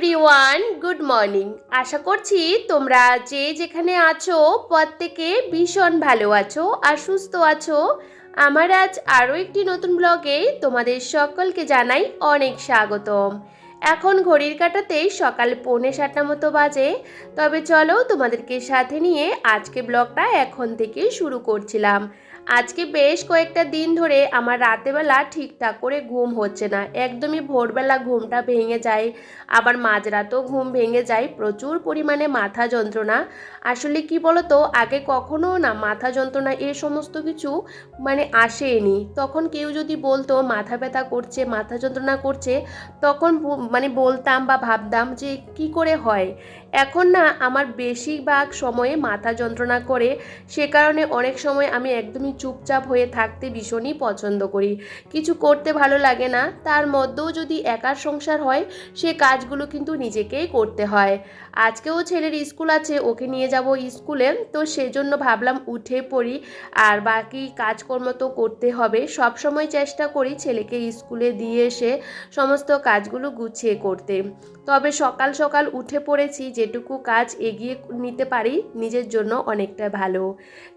Everyone, good morning. আশা করছি তোমরা যে যেখানে আছো, প্রত্যেকে ভীষণ ভালো আছো আর সুস্থ আছো। আমার আজ আরও একটি নতুন ব্লগে তোমাদের সকলকে জানাই অনেক স্বাগতম। এখন ঘড়ির কাটাতে সকাল পৌনে সাতটা মতো বাজে, তবে চলো তোমাদেরকে সাথে নিয়ে আজকে ব্লগটা এখন থেকে শুরু করছিলাম। আজকে বেশ কয়েকটা দিন ধরে আমার রাতেবেলা ঠিকঠাক করে ঘুম হচ্ছে না। একদমই ভোরবেলা ঘুমটা ভেঙে যায়, আবার মাঝরাতেও ঘুম ভেঙে যায়। প্রচুর পরিমাণে মাথা যন্ত্রণা আসলে কি বলতো, আগে কখনো না মাথা যন্ত্রণা এ সমস্ত কিছু মানে আসেনি। তখন কেউ যদি বলতো মাথা ব্যথা করছে, মাথা যন্ত্রণা করছে, তখন মানে বলতাম বা ভাবতাম যে কি করে হয়? এখন না আমার বেশিরভাগ সময়ে মাথা যন্ত্রণা করে, সে কারণে অনেক সময় আমি একদমই চুপচাপ হয়ে থাকতে ভীষণই পছন্দ করি। কিছু করতে ভালো লাগে না, তার মধ্যেও যদি একার সংসার হয়, সে কাজগুলো কিন্তু নিজেকেই করতে হয়। আজকেও ছেলের স্কুল আছে, ওকে নিয়ে যাব স্কুলে, তো সেজন্য ভাবলাম উঠে পড়ি। আর বাকি কাজকর্ম তো করতে হবে। সব সময় চেষ্টা করি ছেলেকে স্কুলে দিয়ে এসে সমস্ত কাজগুলো গুছিয়ে করতে। তবে সকাল সকাল উঠে পড়েছি, যেটুকু কাজ এগিয়ে নিতে পারি, নিজের জন্য অনেকটা ভালো।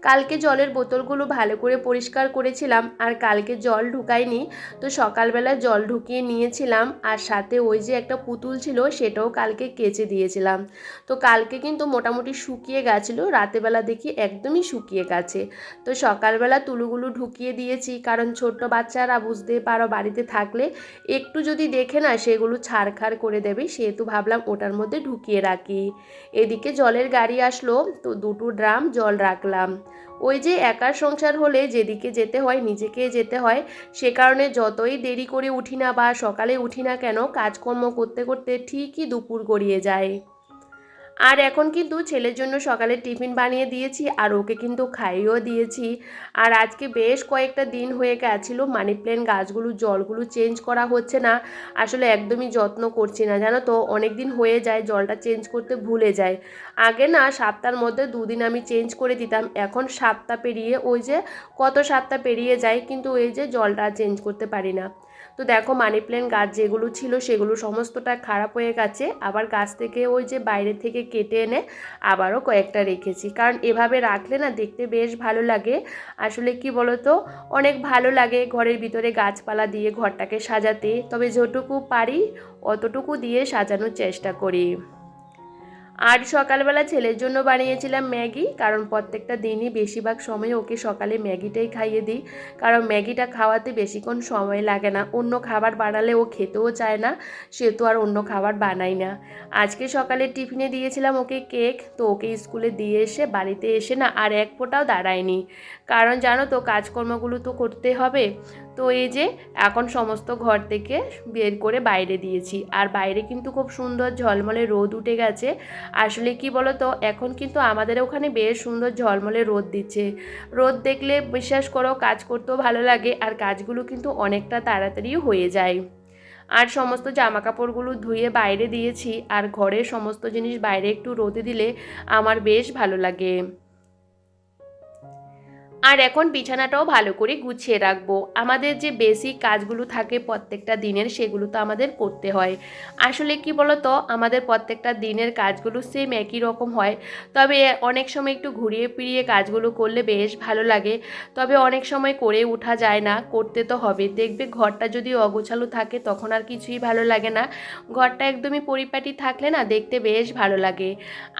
কালকে জলের বোতলগুলো ভালো করে পরিষ্কার করেছিলাম, আর কালকে জল ঢুকাইনি, তো সকালবেলা জল ঢুকিয়ে নিয়েছিলাম। আর সাথে ওই যে একটা পুতুল ছিল, সেটাও কালকে কেচে দিয়েছিলাম। তো কালকে কিন্তু মোটামুটি শুকিয়ে গেছিল, রাতেবেলা দেখি একদমই শুকিয়ে গেছে। তো সকালবেলা তুলুগুলো ঢুকিয়ে দিয়েছি, কারণ ছোট্ট বাচ্চারা বুঝতে পারো বাড়িতে থাকলে একটু যদি দেখে না সেগুলো ছাড়খাড় করে দেবে, সেহেতু ভাবলাম ওটার মধ্যে ঢুকিয়ে রাখি। এদিকে জলের গাড়ি আসলো, তো দুটো ড্রাম জল রাখলাম। ওই যে একার সংসার হলে যেদিকে যেতে হয় নিজেকে যেতে হয়, সে কারণে যতই দেরি করে উঠি না বা সকালে উঠি না কেন, কাজকর্ম করতে করতে ঠিকই দুপুর গড়িয়ে যায়। আর এখন কিন্তু ছেলের জন্য সকালে টিফিন বানিয়ে দিয়েছি আর ওকে কিন্তু খাইয়েও দিয়েছি। আর আজকে বেশ কয়েকটা দিন হয়ে গেছিল, মানি প্ল্যান্ট গাছগুলো, জলগুলো চেঞ্জ করা হচ্ছে না। আসলে একদমই যত্ন করছি না, জানো তো? অনেক দিন হয়ে যায়, জলটা চেঞ্জ করতে ভুলে যায়। আগে না সাতটার মধ্যে দুদিন আমি চেঞ্জ করে দিতাম, এখন সাতটা পেরিয়ে ওই যে কত সাতটা পেরিয়ে যায়, কিন্তু ওই যে জলটা চেঞ্জ করতে পারি না। তো দেখো মানি প্ল্যান্ট গাছ যেগুলো ছিল সেগুলো সমস্তটা খারাপ হয়ে গেছে। আবার গাছ থেকে ওই যে বাইরে থেকে কেটে এনে আবারও কয়েকটা রেখেছি। কারণ এভাবে রাখলে না দেখতে বেশ ভালো লাগে। আসলে কি বলতো? অনেক ভালো লাগে ঘরের ভিতরে গাছপালা দিয়ে ঘরটাকে সাজাতে। তবে যতটুকু পারি, অতটুকু দিয়ে সাজানোর চেষ্টা করি। আর সকালবেলা ছেলের জন্য বানিয়েছিলাম ম্যাগি, কারণ প্রত্যেকটা দিনই বেশিরভাগ সময় ওকে সকালে ম্যাগিটাই খাইয়ে দিই। কারণ ম্যাগিটা খাওয়াতে বেশিক্ষণ সময় লাগে না। অন্য খাবার বানালে ও খেতেও চায় না, সে তো আর অন্য খাবার বানাই না। আজকে সকালে টিফিনে দিয়েছিলাম ওকে কেক, তো ওকে স্কুলে দিয়ে এসে বাড়িতে এসে না আর এক ফোঁটাও দাঁড়ায়নি। কারণ জানো তো, কাজকর্মগুলো তো করতে হবে। তো এই যে, এখন সমস্ত ঘর থেকে বের করে বাইরে দিয়েছি। আর বাইরে কিন্তু খুব সুন্দর ঝলমলে রোদ উঠে গেছে। আসলে কি বলো তো এখন কিন্তু আমাদের ওখানে বেশ সুন্দর ঝলমলে রোদ দিচ্ছে। রোদ দেখলে বিশ্বাস করো কাজ করতেও ভালো লাগে, আর কাজগুলো কিন্তু অনেকটা তাড়াতাড়ি হয়ে যায়। আর সমস্ত জামা কাপড়গুলো ধুয়ে বাইরে দিয়েছি, আর ঘরের সমস্ত জিনিস বাইরে একটু রোদে দিলে আমার বেশ ভালো লাগে। আর এখন বিছানাটাও ভালো করে গুছিয়ে রাখব। আমাদের যে বেসিক কাজগুলো থাকে প্রত্যেকটা দিনের, সেগুলো তো আমাদের করতে হয়। আসলে কি বলতো? আমাদের প্রত্যেকটা দিনের কাজগুলো সেম একই রকম হয়। তবে অনেক সময় একটু ঘুরিয়ে ফিরিয়ে কাজগুলো করলে বেশ ভালো লাগে। তবে অনেক সময় করে ওঠা যায় না, করতে তো হবে দেখবে ঘরটা যদি অগোছালো থাকে, তখন আর কিছুই ভালো লাগে না। ঘরটা একদমই পরিপাটি থাকলে না দেখতে বেশ ভালো লাগে।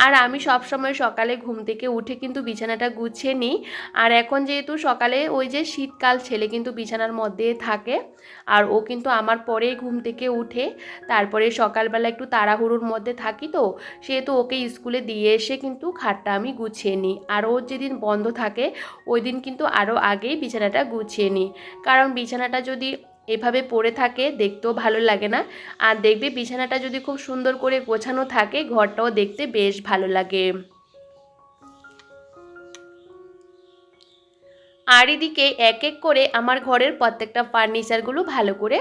আর আমি সব সময় সকালে ঘুম থেকে উঠে কিন্তু বিছানাটা গুছিয়ে নিই। আর এখন যেহেতু সকালে ওই যে শীতকাল ছেলে কিন্তু বিছানার মধ্যে থাকে, আর ও কিন্তু আমার পরেই ঘুম থেকে উঠে তারপরে সকালবেলা একটু তাড়াহুড়োর মধ্যে থাকি তো, সেহেতু ওকে স্কুলে দিয়ে এসে কিন্তু খাটটা আমি গুছিয়ে নিই। আর ওর যেদিন বন্ধ থাকে, ওই দিন কিন্তু আরও আগেই বিছানাটা গুছিয়ে নিই। কারণ বিছানাটা যদি এভাবে পড়ে থাকে, দেখতেও ভালো লাগে না। আর দেখবে বিছানাটা যদি খুব সুন্দর করে গোছানো থাকে, ঘরটাও দেখতে বেশ ভালো লাগে। আর এদিকে এক এক করে আমার ঘরের প্রত্যেকটা ফার্নিচারগুলো ভালো করে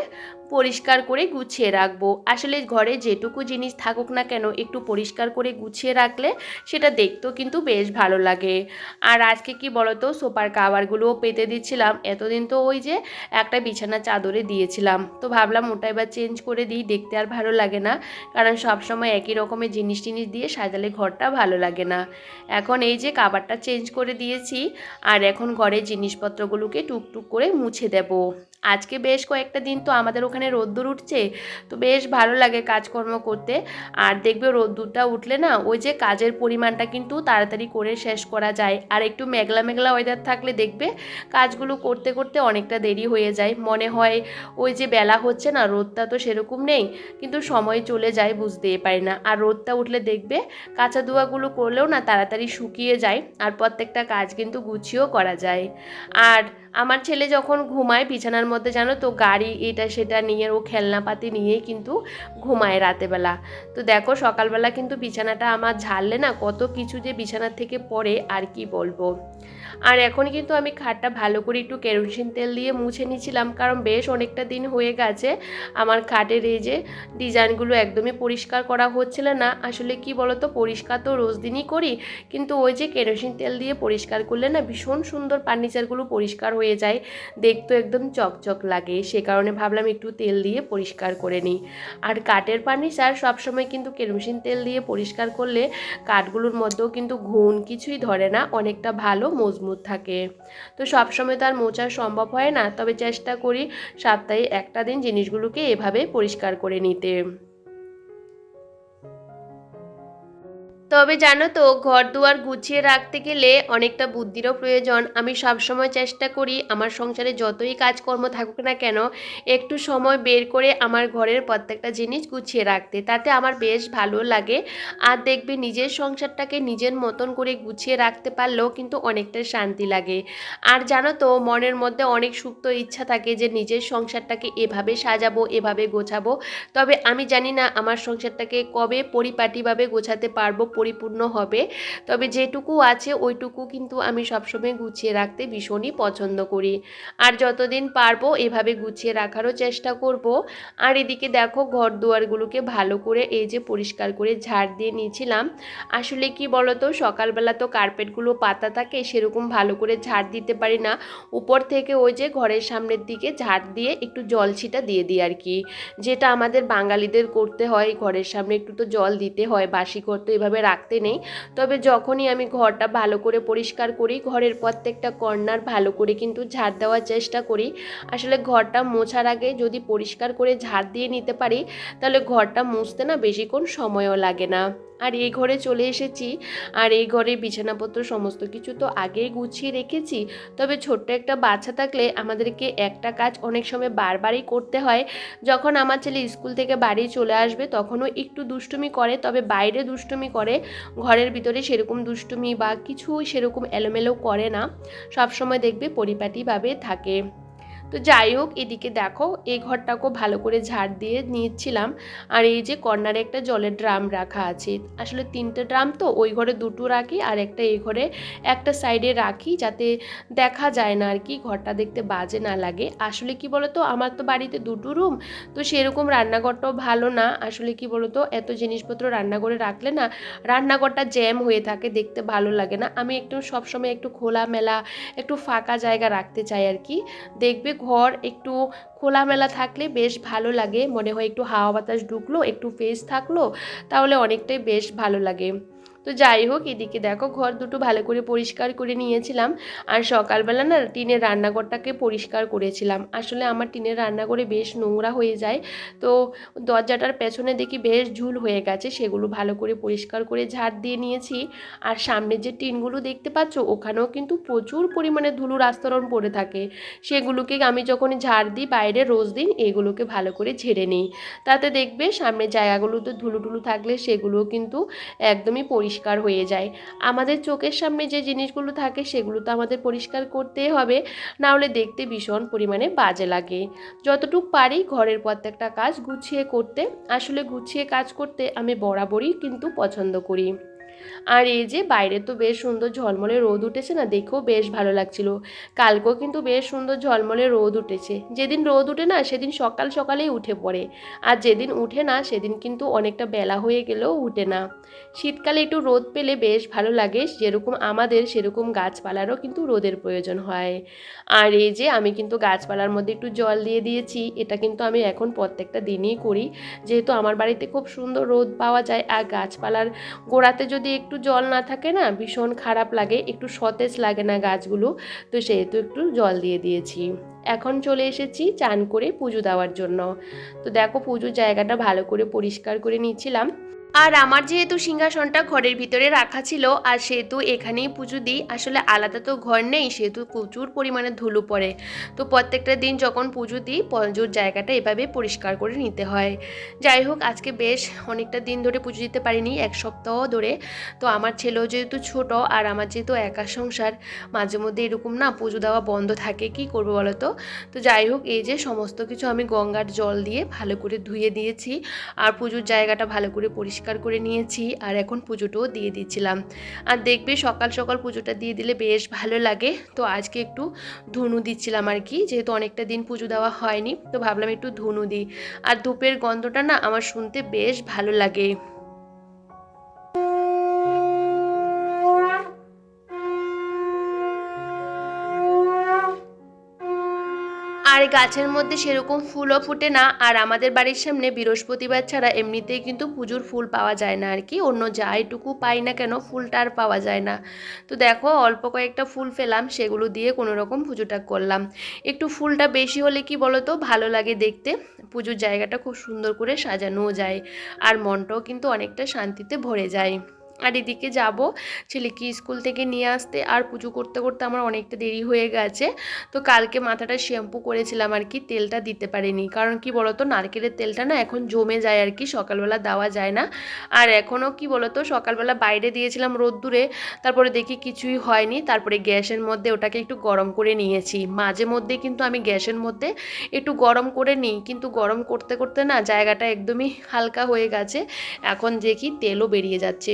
পরিষ্কার করে গুছিয়ে রাখব। আসলে ঘরে যেটুকু জিনিস থাকুক না কেন, একটু পরিষ্কার করে গুছিয়ে রাখলে সেটা দেখতেও কিন্তু বেশ ভালো লাগে। আর আজকে কি বলতো, সোফার কাভারগুলোও পেতে দিচ্ছিলাম। এতদিন তো ওই যে একটা বিছানা চাদরে দিয়েছিলাম। তো ভাবলাম ওটা এবার চেঞ্জ করে দিই, দেখতে আর ভালো লাগে না। কারণ সবসময় একই রকমের জিনিস টিনিস দিয়ে সাজালে ঘরটা ভালো লাগে না। এখন এই যে কাভারটা চেঞ্জ করে দিয়েছি, আর এখন ঘরের জিনিসপত্রগুলোকে টুকটুক করে মুছে দেব। আজকে বেশ কয়েকটা দিন তো আমাদের ওখানে রোদ্দুর উঠছে, তো বেশ ভালো লাগে কাজকর্ম করতে। আর দেখবে রোদ্দুরটা উঠলে না, ওই যে কাজের পরিমাণটা কিন্তু তাড়াতাড়ি করে শেষ করা যায়। আর একটু মেঘলা মেঘলা ওয়েদার থাকলে দেখবে কাজগুলো করতে করতে অনেকটা দেরি হয়ে যায়। মনে হয় ওই যে বেলা হচ্ছে না, রোদটা তো সেরকম নেই, কিন্তু সময় চলে যায় বুঝতেই পারি না। আর রোদটা উঠলে দেখবে কাঁচা ধোয়াগুলো করলেও না তাড়াতাড়ি শুকিয়ে যায়, আর প্রত্যেকটা কাজ কিন্তু গুছিয়েও করা যায়। আর আমার ছেলে যখন ঘুমায় বিছানার মধ্যে, জানো তো, গাড়ি এটা সেটা নিয়ে, ও খেলনাপাতি নিয়েই কিন্তু ঘুমায় রাতেবেলা। তো দেখো, সকালবেলা কিন্তু বিছানাটা আমার ঝাড়লে না, কত কিছু যে বিছানার থেকে পড়ে, আর কি বলব। আর এখন কিন্তু আমি খাটটা ভালো করে একটু কেরোসিন তেল দিয়ে মুছে নিয়েছিলাম, কারণ বেশ অনেকটা দিন হয়ে গেছে। আমার খাটের এই যে ডিজাইনগুলো একদমই পরিষ্কার করা হচ্ছিল না। আসলে কি বলতো, পরিষ্কার তো রোজ দিনই করি, কিন্তু ওই যে কেরোসিন তেল দিয়ে পরিষ্কার করলে না, ভীষণ সুন্দর ফার্নিচারগুলো পরিষ্কার হয়ে যায়। দেখতে একদম চকচক লাগে। সে কারণে ভাবলাম একটু তেল দিয়ে পরিষ্কার করে নিই। আর কাঠের ফার্নিচার সবসময় কিন্তু কেরোসিন তেল দিয়ে পরিষ্কার করলে কাঠগুলোর মধ্যেও কিন্তু ঘুণ কিছুই ধরে না, অনেকটা ভালো মজবুত থাকে। তো সবসময় তো আর মোচা সম্ভব হয় না। তবে চেষ্টা করি সপ্তাহে একটা দিন জিনিসগুলোকে এভাবে পরিষ্কার করে নিতে। তবে জানো তো ঘর দুয়ার গুছিয়ে রাখতে গেলে অনেকটা বুদ্ধিরও প্রয়োজন। আমি সবসময় চেষ্টা করি আমার সংসারে যতই কাজকর্ম থাকুক না কেন, একটু সময় বের করে আমার ঘরের প্রত্যেকটা জিনিস গুছিয়ে রাখতে। তাতে আমার বেশ ভালো লাগে। আর দেখবে নিজের সংসারটাকে নিজের মতন করে গুছিয়ে রাখতে পারলেও কিন্তু অনেকটা শান্তি লাগে। আর জানো তো, মনের মধ্যে অনেক সুপ্ত ইচ্ছা থাকে যে নিজের সংসারটাকে এভাবে সাজাবো, এভাবে গোছাবো। তবে আমি জানি না আমার সংসারটাকে কবে পরিপাটিভাবে গোছাতে পারব পরিপূর্ণ হবে। তবে যেটুকু আছে ওইটুকু কিন্তু আমি সবসময় গুছিয়ে রাখতে ভীষণই পছন্দ করি। আর যতদিন পারব এভাবে গুছিয়ে রাখারও চেষ্টা করব। আর এদিকে দেখো ঘর দুয়ারগুলোকে ভালো করে এই যে পরিষ্কার করে ঝাড় দিয়ে নিয়েছিলাম। আসলে কি বলতো, সকালবেলা তো কার্পেটগুলো পাতা থাকে, সেরকম ভালো করে ঝাড় দিতে পারি না। উপর থেকে ওই যে ঘরের সামনের দিকে ঝাড় দিয়ে একটু জল ছিটা দিয়ে দিই আর কি। যেটা আমাদের বাঙালিদের করতে হয়, ঘরের সামনে একটু তো জল দিতে হয়, বাসি করতে এভাবে রাখতে নেই। তবে যখনই আমি ঘরটা ভালো করে পরিষ্কার করি, ঘরের প্রত্যেকটা কর্নার ভালো করে কিন্তু ঝাড় দেওয়ার চেষ্টা করি। আসলে ঘরটা মোছার আগে যদি পরিষ্কার করে ঝাড় দিয়ে নিতে পারি, তাহলে ঘরটা মুছতে না বেশিক্ষণ সময়ও লাগে না। আর এই ঘরে চলে এসেছি। আর এই ঘরে বিছানাপত্র সমস্ত কিছু তো আগেই গুছিয়ে রেখেছি। তবে ছোট্ট একটা বাচ্চা থাকলে আমাদেরকে একটা কাজ অনেক সময় বারবারই করতে হয়। যখন আমার ছেলে স্কুল থেকে বাড়ি চলে আসবে তখনও একটু দুষ্টুমি করে, তবে বাইরে দুষ্টুমি করে। ঘরের ভিতরে সেরকম দুষ্টুমি বা কিছু সেরকম এলোমেলো করে না। সব সময় দেখবে পরিপাটিভাবে থাকে। তো যাই হোক, এদিকে দেখো, এই ঘরটাকেও ভালো করে ঝাড় দিয়ে নিচ্ছিলাম আর এই যে কর্নারে একটা জলের ড্রাম রাখা আছে। আসলে তিনটে ড্রাম তো, ওই ঘরে দুটো রাখি আর একটা এই ঘরে একটা সাইডে রাখি যাতে দেখা যায় না আর কি, ঘরটা দেখতে বাজে না লাগে। আসলে কি বলতো, আমার তো বাড়িতে দুটো রুম, তো সেরকম রান্নাঘরটাও ভালো না। আসলে কি বলতো, এত জিনিসপত্র রান্নাঘরে রাখলে না, রান্নাঘরটা জ্যাম হয়ে থাকে, দেখতে ভালো লাগে না। আমি একটু সবসময় একটু খোলামেলা, একটু ফাঁকা জায়গা রাখতে চাই আর কি। দেখবে ঘর একটু খোলামেলা থাকলে বেশ ভালো লাগে। মনে হয় একটু হাওয়া বাতাস ঢুকলো, একটু ফেস থাকল, তাহলে অনেকটাই বেশ ভালো লাগে। তো যাই হোক, এদিকে দেখো ঘর দুটো ভালো করে পরিষ্কার করে নিয়েছিলাম। আর সকালবেলা না টিনের রান্নাঘরটাকে পরিষ্কার করেছিলাম। আসলে আমার টিনের রান্নাঘরে বেশ নোংরা হয়ে যায়। তো দরজাটার পেছনে দেখি বেশ ঝুল হয়ে গেছে, সেগুলো ভালো করে পরিষ্কার করে ঝাড় দিয়ে নিয়েছি। আর সামনে যে টিনগুলো দেখতে পাচ্ছ, ওখানেও কিন্তু প্রচুর পরিমাণে ধুলোর আস্তরণ পড়ে থাকে। সেগুলোকে আমি যখন ঝাড় দিই বাইরে রোজ দিন এগুলোকে ভালো করে ঝেড়ে নিই। তাতে দেখবে সামনের জায়গাগুলোতে ধুলো টুলু থাকলে সেগুলোও কিন্তু একদমই পরিষ্কার হয়ে যায়। আমাদের চোখের সামনে যে জিনিসগুলো থাকে সেগুলো তো আমাদের পরিষ্কার করতেই হবে নাহলে দেখতে ভীষণ পরিমাণে বাজে লাগে। যতটুক পারি ঘরের প্রত্যেকটা কাজ গুছিয়ে করতে, আসলে গুছিয়ে কাজ করতে আমি বরাবরই কিন্তু পছন্দ করি। আর এই যে বাইরে তো বেশ সুন্দর ঝলমলে রোদ উঠেছে না, দেখেও বেশ ভালো লাগছিল। কালকেও কিন্তু বেশ সুন্দর ঝলমলে রোদ উঠেছে। যেদিন রোদ উঠে না, সেদিন সকাল সকালেই উঠে পড়ে। আর যেদিন উঠে না, সেদিন কিন্তু অনেকটা বেলা হয়ে গেলেও উঠে না। শীতকালে একটু রোদ পেলে বেশ ভালো লাগে। যেরকম আমাদের সেরকম গাছপালারও কিন্তু রোদের প্রয়োজন হয়। আর এই যে আমি কিন্তু গাছপালার মধ্যে একটু জল দিয়ে দিয়েছি, এটা কিন্তু আমি এখন প্রত্যেকটা দিনই করি। যেহেতু আমার বাড়িতে খুব সুন্দর রোদ পাওয়া যায়, আর গাছপালার গোড়াতে যদি একটু জল না থাকে না, ভীষণ খারাপ লাগে, একটু সতেজ লাগে না গাছগুলো, তো সেহেতু একটু জল দিয়ে দিয়েছি। এখন চলে এসেছি চান করে পুজো দেওয়ার জন্য। তো দেখো পুজোর জায়গাটা ভালো করে পরিষ্কার করে নিচ্ছিলাম আর আমার যেহেতু সিংহাসনটা ঘরের ভিতরে রাখা ছিল, আর সেহেতু এখানেই পুজো দিই, আসলে আলাদা তো ঘর নেই, সেহেতু প্রচুর পরিমাণে ধুলো পড়ে। তো প্রত্যেকটা দিন যখন পুজো দিই পুজোর জায়গাটা এভাবে পরিষ্কার করে নিতে হয়। যাই হোক, আজকে বেশ অনেকটা দিন ধরে পুজো দিতে পারিনি, এক সপ্তাহ ধরে। তো আমার ছেলেও যেহেতু ছোট, আর আমার যেহেতু একা সংসার, মাঝে মধ্যে এরকম না পুজো দেওয়া বন্ধ থাকে, কি করব বলো তো তো যাই হোক, এই যে সমস্ত কিছু আমি গঙ্গার জল দিয়ে ভালো করে ধুয়ে দিয়েছি, আর পুজোর জায়গাটা ভালো করে পরিষ্কার করে নিয়েছি আর এখন পুজোটাও দিয়ে দিচ্ছিলাম। আর দেখবে সকাল সকাল পুজোটা দিয়ে দিলে বেশ ভালো লাগে। তো আজকে একটু ধুনু দিচ্ছিলাম আর কি, যেহেতু অনেকটা দিন পুজো দেওয়া হয়নি, তো ভাবলাম একটু ধনু দিই। আর ধূপের গন্ধটা না আমার শুনতে বেশ ভালো লাগে। আর গাছের মধ্যে সেরকম ফুলও ফুটে না। আর আমাদের বাড়ির সামনে বৃহস্পতিবার ছাড়া এমনিতেই কিন্তু পুজোর ফুল পাওয়া যায় না আর কি। অন্য যাইটুকু পাই না কেন ফুলটা আর পাওয়া যায় না। তো দেখো, অল্প কয়েকটা ফুল ফেলাম, সেগুলো দিয়ে কোনো রকম পুজোটা করলাম। একটু ফুলটা বেশি হলে কি বলো তো ভালো লাগে দেখতে। পুজোর জায়গাটা খুব সুন্দর করে সাজানোও যায়, আর মনটাও কিন্তু অনেকটা শান্তিতে ভরে যায়। আর এদিকে যাব ছেলেকে স্কুল থেকে নিয়ে আসতে। আর পুজো করতে করতে আমার অনেকটা দেরি হয়ে গেছে। তো কালকে মাথাটা শ্যাম্পু করেছিলাম আর কি, তেলটা দিতে পারিনি। কারণ কি বলতো, নারকেলের তেলটা না এখন জমে যায় আর কি, সকালবেলা দেওয়া যায় না। আর এখনও কি বলতো, সকালবেলা বাইরে দিয়েছিলাম রোদ্দুরে, তারপরে দেখি কিছুই হয়নি। তারপরে গ্যাসের মধ্যে ওটাকে একটু গরম করে নিয়েছি। মাঝে মধ্যে কিন্তু আমি গ্যাসের মধ্যে একটু গরম করে নিই, কিন্তু গরম করতে করতে না জায়গাটা একদমই হালকা হয়ে গেছে। এখন দেখি তেলও বেরিয়ে যাচ্ছে।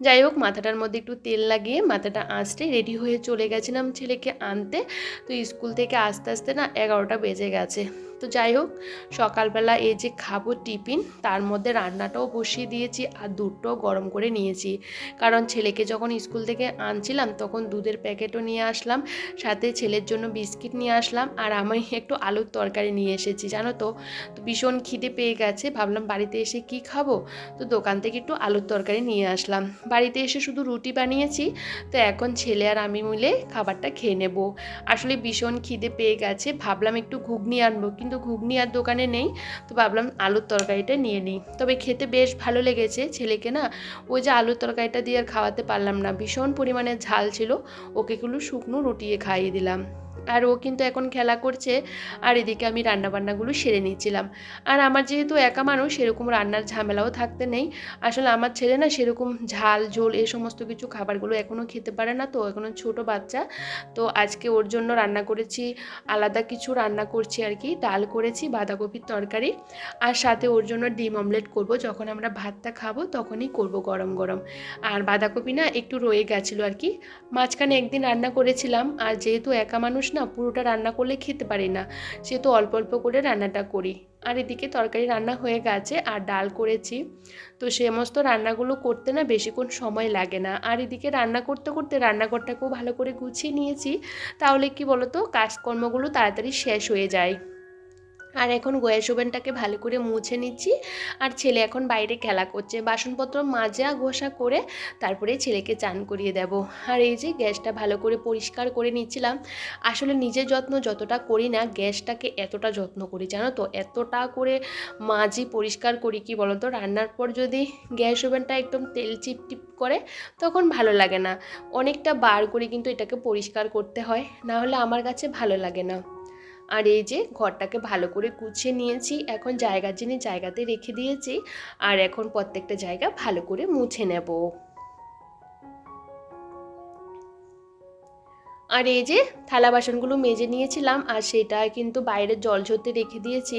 যাই হোক, মাথাটার মধ্যে একটু তেল লাগিয়ে মাথাটা আঁচড়ে রেডি হয়ে চলে গেছিলাম ছেলেকে আনতে। তো স্কুল থেকে আস্তে আস্তে না এগারোটা বেজে গেছে। তো যাই হোক, সকালবেলা এই যে খাব টিফিন, তার মধ্যে রান্নাটাও বসিয়ে দিয়েছি আর দুধটাও গরম করে নিয়েছি। কারণ ছেলেকে যখন স্কুল থেকে আনছিলাম, তখন দুধের প্যাকেটও নিয়ে আসলাম, সাথে ছেলের জন্য বিস্কিট নিয়ে আসলাম আর আমি একটু আলুর তরকারি নিয়ে এসেছি, জানো তো। তো ভীষণ খিদে পেয়ে গেছে, ভাবলাম বাড়িতে এসে কি খাব? তো দোকান থেকে একটু আলুর তরকারি নিয়ে আসলাম। বাড়িতে এসে শুধু রুটি বানিয়েছি, তো এখন ছেলে আর আমি মিলে খাবারটা খেয়ে নেব। আসলে ভীষণ খিদে পেয়ে গেছে, ভাবলাম একটু ঘুগনি আনব, কিন্তু ঘুগনি আর দোকানে নেই, তো ভাবলাম আলুর তরকারিটা নিয়ে নিই। তবে খেতে বেশ ভালো লেগেছে ছেলেকে না, ওই যে আলুর তরকারিটা দিয়ে আর খাওয়াতে পারলাম না, ভীষণ পরিমাণে ঝাল ছিল, ওকে এগুলো শুকনো রুটিয়ে খাইয়ে দিলাম। আর ও কিন্তু এখন খেলা করছে, আর এদিকে আমি রান্নাবান্নাগুলো সেরে নিচ্ছিলাম। আর আমার যেহেতু একা মানুষ সেরকম রান্নার ঝামেলাও থাকতে নেই। আসলে আমার ছেলে না সেরকম ঝাল, ঝোল এ সমস্ত কিছু খাবারগুলো এখনও খেতে পারে না তো এখনও ছোট বাচ্চা। তো আজকে ওর জন্য রান্না করেছি, আলাদা কিছু রান্না করছি আর কি, ডাল করেছি, বাঁধাকপির তরকারি। আর সাথে ওর জন্য ডিম অমলেট করব, যখন আমরা ভাতটা খাব তখনই করব গরম গরম। আর বাঁধাকপি না একটু রয়ে গেছিল আর কি। মাঝখানে একদিন রান্না করেছিলাম, আর যেহেতু একা মানুষ না, পুরোটা রান্না করলে খেতে পারি না। সেহেতু অল্প অল্প করে রান্নাটা করি। আর এদিকে তরকারি রান্না হয়ে গেছে, আর ডাল করেছি। তো সমস্ত রান্নাগুলো করতে না বেশিক্ষণ সময় লাগে না। আর এদিকে রান্না করতে করতে রান্নাঘরটাকেও ভালো করে গুছিয়ে নিয়েছি। তাহলে কি বলতো, কাজকর্মগুলো তাড়াতাড়ি শেষ হয়ে যায়। আর এখন গ্যাস ওভেনটাকে ভালো করে মুছে নিচ্ছি। আর ছেলে এখন বাইরে খেলা করছে। বাসনপত্র মাজা ঘষা করে তারপরে ছেলেকে চান করিয়ে দেব। আর এই যে গ্যাসটা ভালো করে পরিষ্কার করে নিচ্ছিলাম। আসলে নিজের যত্ন যতটা করি না, গ্যাসটাকে এতটা যত্ন করি, জানো তো? এতটা করে মাজি পরিষ্কার করি কি বলতো? রান্নার পর যদি গ্যাস ওভেনটা একদম তেল চিপটিপ করে, তখন ভালো লাগে না। অনেকটা বার করে কিন্তু এটাকে পরিষ্কার করতে হয়। না হলে আমার কাছে ভালো লাগে না। আর এই যে ঘরটাকে ভালো করে গুছিয়ে নিয়েছি, এখন জায়গার জিনিস জায়গাতে রেখে দিয়েছি, আর এখন প্রত্যেকটা জায়গা ভালো করে মুছে নেব। আর এই যে থালা বাসনগুলো মেজে নিয়েছিলাম, আর সেটা কিন্তু বাইরে জল ঝরতে রেখে দিয়েছি,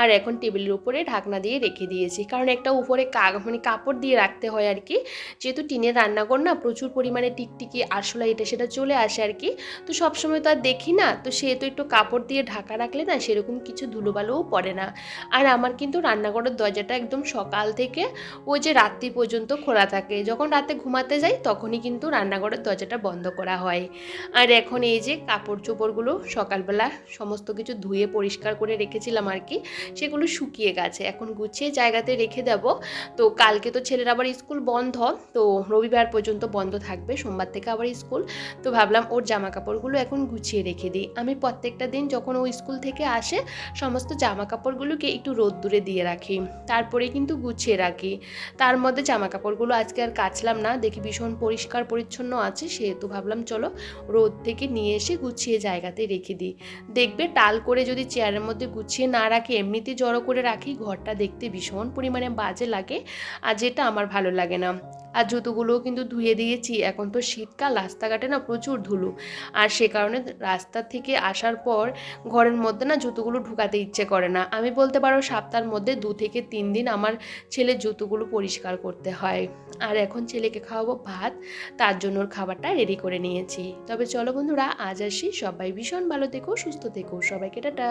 আর এখন টেবিলের উপরে ঢাকনা দিয়ে রেখে দিয়েছি। কারণ একটা উপরে কাগ মানে কাপড় দিয়ে রাখতে হয় আর কি, যেহেতু টিনের রান্নাঘর না প্রচুর পরিমাণে টিকটিকি আরশোলা এটা সেটা চলে আসে আর কি। তো সবসময় তো আর দেখি না, তো সেহেতু একটু কাপড় দিয়ে ঢাকা রাখলে না সেরকম কিছু ধুলোবালোও পড়ে না। আর আমার কিন্তু রান্নাঘরের দরজাটা একদম সকাল থেকে ওই যে রাত্রি পর্যন্ত খোলা থাকে। যখন রাতে ঘুমাতে যাই তখনই কিন্তু রান্নাঘরের দরজাটা বন্ধ করা হয়। আর এখন এই যে কাপড় চোপড়গুলো সকালবেলা সমস্ত কিছু ধুয়ে পরিষ্কার করে রেখেছিলাম আর কি, সেগুলো শুকিয়ে গেছে। এখন গুছিয়ে জায়গাতে রেখে দেব। তো কালকে তো ছেলের আবার স্কুল বন্ধ, তো রবিবার পর্যন্ত বন্ধ থাকবে, সোমবার থেকে আবার স্কুল। তো ভাবলাম ওর জামা কাপড়গুলো এখন গুছিয়ে রেখে দিই। আমি প্রত্যেকটা দিন যখন ও স্কুল থেকে আসে, সমস্ত জামা কাপড়গুলোকে একটু রোদ্দুরে দিয়ে রাখি। তারপরে কিন্তু গুছিয়ে রাখি। তার মধ্যে জামা কাপড়গুলো আজকে আর কাচলাম না, দেখি ভীষণ পরিষ্কার পরিচ্ছন্ন আছে, সেহেতু ভাবলাম চলো রোদ থেকে নিয়ে এসে গুছিয়ে জায়গাতে রেখে দিই। দেখবে টাল করে যদি চেয়ারের মধ্যে গুছিয়ে না রাখি, এমনিতে জড়ো করে রাখি, ঘরটা দেখতে ভীষণ পরিমাণে বাজে লাগে আর যেটা আমার ভালো লাগে না। আর জুতোগুলোও কিন্তু ধুয়ে দিয়েছি, এখন তো শীতকাল, রাস্তাঘাটে না প্রচুর ধুলো। আর সে কারণে রাস্তা থেকে আসার পর ঘরের মধ্যে না জুতোগুলো ঢুকাতে ইচ্ছে করে না। আমি বলতে পারো সপ্তাহের মধ্যে দু থেকে তিন দিন আমার ছেলের জুতোগুলো পরিষ্কার করতে হয়। আর এখন ছেলেকে খাওয়াবো ভাত, তার জন্য ওর খাবারটা রেডি করে নিয়েছি। তবে চলো বন্ধুরা আজ আসি। সবাই ভীষণ ভালো থেকো সুস্থ থেকো। সবাইকে টাটা।